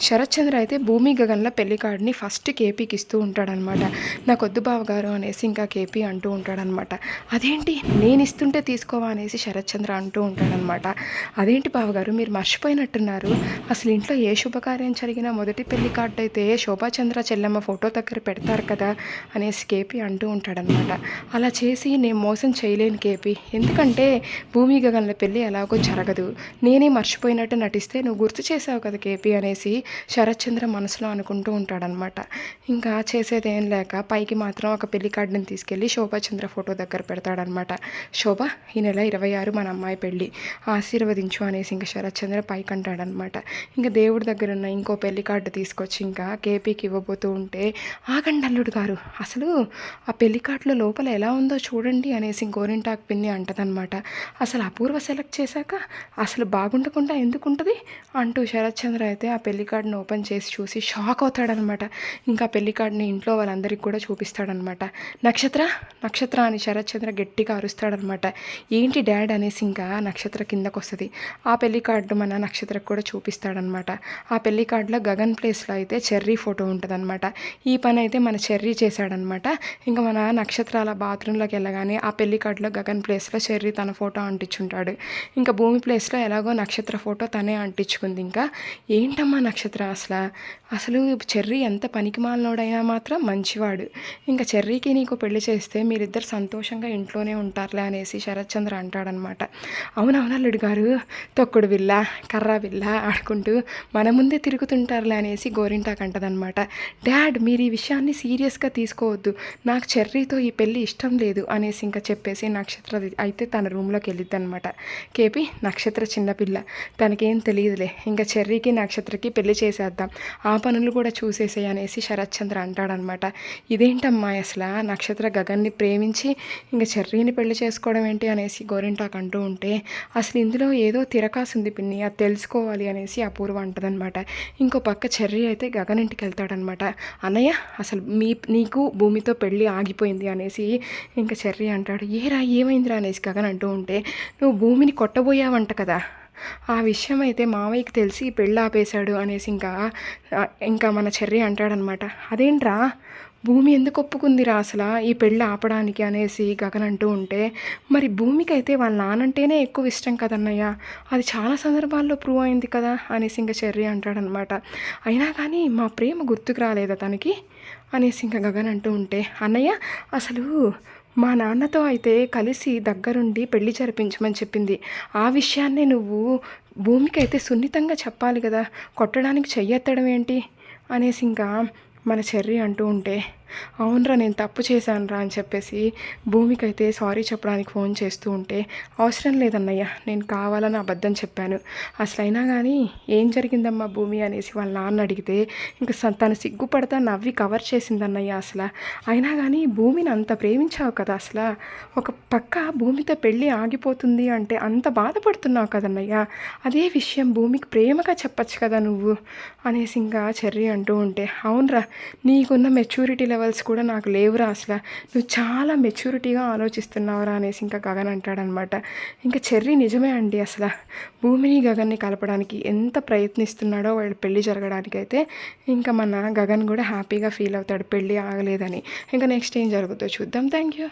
శరత్చంద్ర అయితే భూమి గగన్ల పెళ్ళి కార్డుని ఫస్ట్ కేపీకి ఇస్తూ ఉంటాడనమాట. నాకు వద్దు బావగారు అనేసి ఇంకా కేపీ అంటూ ఉంటాడనమాట. అదేంటి? నేను ఇస్తుంటే తీసుకోవా అనేసి శరత్చంద్ర అంటూ ఉంటాడనమాట. అదేంటి బావగారు మీరు మర్చిపోయినట్టున్నారు. అసలు ఇంట్లో ఏ శుభకార్యం జరిగినా మొదటి పెళ్ళి కార్డు అయితే శోభాచంద్ర చెల్లెమ్మ ఫోటో దగ్గర పెడతారు కదా అనేసి కేపీ అంటూ ఉంటాడనమాట. అలా చేసి నేను మోసం చేయలేను కేపీ. ఎందుకంటే భూమి గగన్ల పెళ్ళి ఎలాగో జరగదు. నేనే మర్చిపోయినట్టు నటిస్తే నువ్వు గుర్తు చేసావు కదా కేపీ అనేసి శరత్చంద్ర మనసులో అనుకుంటూ ఉంటాడనమాట. ఇంకా చేసేది ఏం లేక పైకి మాత్రం ఒక పెళ్ళి కార్డుని తీసుకెళ్ళి శోభాచంద్ర ఫోటో దగ్గర పెడతాడనమాట. శోభ ఈ నెల ఇరవై ఆరు మన అమ్మాయి పెళ్ళి. ఆశీర్వదించు అనేసి ఇంకా శరత్చంద్ర పైకి అంటాడనమాట ఇంకా దేవుడి దగ్గర ఉన్న ఇంకో పెళ్ళి కార్డు తీసుకొచ్చి ఇంకా కేపీకి ఇవ్వబోతూ ఉంటే ఆగండి అల్లుడు గారు అసలు ఆ పెళ్ళి కార్డులో లోపల ఎలా ఉందో చూడండి అనేసి గోరింటాకు పిన్ని అంటదనమాట. అసలు అపూర్వ సెలెక్ట్ చేశాక అసలు బాగుండకుండా ఎందుకు ఉంటుంది అంటూ శరత్చంద్ర అయితే ఆ పెళ్ళి కార్డుని ఓపెన్ చేసి చూసి షాక్ అవుతాడనమాట. ఇంకా పెళ్ళి కార్డుని ఇంట్లో వాళ్ళందరికీ కూడా చూపిస్తాడనమాట. నక్షత్ర? నక్షత్ర అని శరత్చంద్ర గట్టిగా అరుస్తాడనమాట. ఏంటి డాడ్ అనేసి ఇంకా నక్షత్ర కిందకు వస్తుంది ఆ పెళ్ళి కార్డు మన నక్షత్రకు కూడా చూపిస్తాడనమాట. ఆ పెళ్ళి కార్డులో గగన్ ప్లేస్లో అయితే చెర్రీ ఫోటో ఉంటుందన్నమాట ఈ పని అయితే మన చెర్రీ చేశాడనమాట. ఇంకా మన నక్షత్రాల బాత్రూంలోకి వెళ్ళగానే ఆ పెళ్ళి కార్డులో గగన్ ప్లేస్లో చెర్రీ తన ఫోటో అంటించుంటాడు. ఇంకా భూమి ప్లేస్లో ఎలాగో నక్షత్ర ఫోటో తనే అంటించుకుంది. ఇంకా ఏంటమ్మా నక్షత్ర? అసలు. అసలు చెర్రీ ఎంత పనికి మాలినోడైనా మాత్రం మంచివాడు. ఇంకా చెర్రీకి నీకు పెళ్ళి చేస్తే మీరిద్దరు సంతోషంగా ఇంట్లోనే ఉంటారులే అనేసి శరత్చంద్ర అంటాడనమాట. అవునవునల్లుడు గారు తొక్కుడు బిల్ల కర్ర బిల్ల ఆడుకుంటూ మన ముందే తిరుగుతుంటారులే అనేసి గోరింటాకు అంటదనమాట డాడ్ మీరు ఈ విషయాన్ని సీరియస్గా తీసుకోవద్దు. నాకు చెర్రీతో ఈ పెళ్ళి ఇష్టం లేదు అనేసి ఇంకా చెప్పేసి నక్షత్ర అయితే తన రూమ్లోకి వెళ్ళిద్ది అనమాట కేపి నక్షత్ర చిన్నపిల్ల. తనకేం తెలియదులే. ఇంకా చెర్రీకి నక్షత్రకి పెళ్ళి చేసేద్దాం. ఆ పనులు కూడా చూసేసాయి అనేసి శరత్చంద్ర అంటాడనమాట. ఇదేంటమ్మా అసలు? నక్షత్ర గగన్ని ప్రేమించి ఇంకా చెర్రీని పెళ్ళి చేసుకోవడం ఏంటి అనేసి గోరింటాకు అంటూ ఉంటే అసలు ఇందులో ఏదో తిరకాసింది పిన్ని అది తెలుసుకోవాలి అనేసి అపూర్వ అంటదనమాట. ఇంకో పక్క చెర్రీ అయితే గగన్ ఇంటికి వెళ్తాడనమాట. అన్నయ్య అసలు మీ నీకు భూమితో పెళ్ళి ఆగిపోయింది అనేసి ఇంకా చెర్రీ అంటాడు. ఏరా ఏమైందిరా? అనేసి గగన్ అంటూ ఉంటే నువ్వు భూమిని కొట్టబోయావంట కదా. ఆ విషయం అయితే మావయ్యకి తెలిసి పెళ్ళి ఆపేశాడు అనేసి ఇంకా ఇంకా మన చెర్రి అంటాడనమాట. అదేంట్రా? భూమి ఎందుకు ఒప్పుకుందిరా అసలు ఈ పెళ్ళి ఆపడానికి? అనేసి గగన్ అంటూ ఉంటే మరి భూమికి అయితే వాళ్ళ నానంటేనే ఎక్కువ ఇష్టం కదన్నయ్య. అది చాలా సందర్భాల్లో ప్రూవ్ అయింది కదా? అనేసి ఇంకా చెర్రి అంటాడనమాట. అయినా కానీ మా ప్రేమ గుర్తుకు రాలేదా తనకి? అనేసి ఇంకా గగన్ అంటూ ఉంటే అన్నయ్య అసలు మా నాన్నతో అయితే కలిసి దగ్గరుండి పెళ్ళి జరిపించమని చెప్పింది. ఆ విషయాన్ని నువ్వు భూమికి అయితే సున్నితంగా చెప్పాలి కదా కొట్టడానికి చెయ్యెత్తడం ఏంటి అనేసి ఇంకా మన చెర్రి అంటూ ఉంటే అవునరా నేను తప్పు చేశానురా అని చెప్పేసి భూమికి అయితే సారీ చెప్పడానికి ఫోన్ చేస్తూ ఉంటే అవసరం లేదన్నయ్య నేను కావాలని అబద్ధం చెప్పాను. అసలైనా కానీ ఏం జరిగిందమ్మా భూమి? అనేసి వాళ్ళ నాన్న అడిగితే ఇంకా స- తను సిగ్గుపడతా నవ్వి కవర్ చేసిందన్నయ్య అసలు. అయినా కానీ భూమిని అంత ప్రేమించావు కదా అసలు. ఒక పక్క భూమితో పెళ్ళి ఆగిపోతుంది అంటే అంత బాధపడుతున్నావు కదన్నయ్య. అదే విషయం భూమికి ప్రేమగా చెప్పచ్చు కదా నువ్వు? అనేసి ఇంకా చెర్రీ అంటూ ఉంటే అవునరా నీకున్న మెచ్యూరిటీ లెవెల్స్ కూడా నాకు లేవురా అసలు. నువ్వు చాలా మెచ్యూరిటీగా ఆలోచిస్తున్నావురా అనేసి ఇంకా గగన్ అంటాడనమాట. ఇంకా చెర్రీ నిజమే అండి అసలు. భూమిని గగన్ని కలపడానికి ఎంత ప్రయత్నిస్తున్నాడో వాళ్ళ పెళ్ళి జరగడానికి అయితే ఇంకా మన గగన్ కూడా హ్యాపీగా ఫీల్ అవుతాడు. పెళ్ళి ఆగలేదని. ఇంకా నెక్స్ట్ ఏం జరుగుతుందో చూద్దాం. Thank you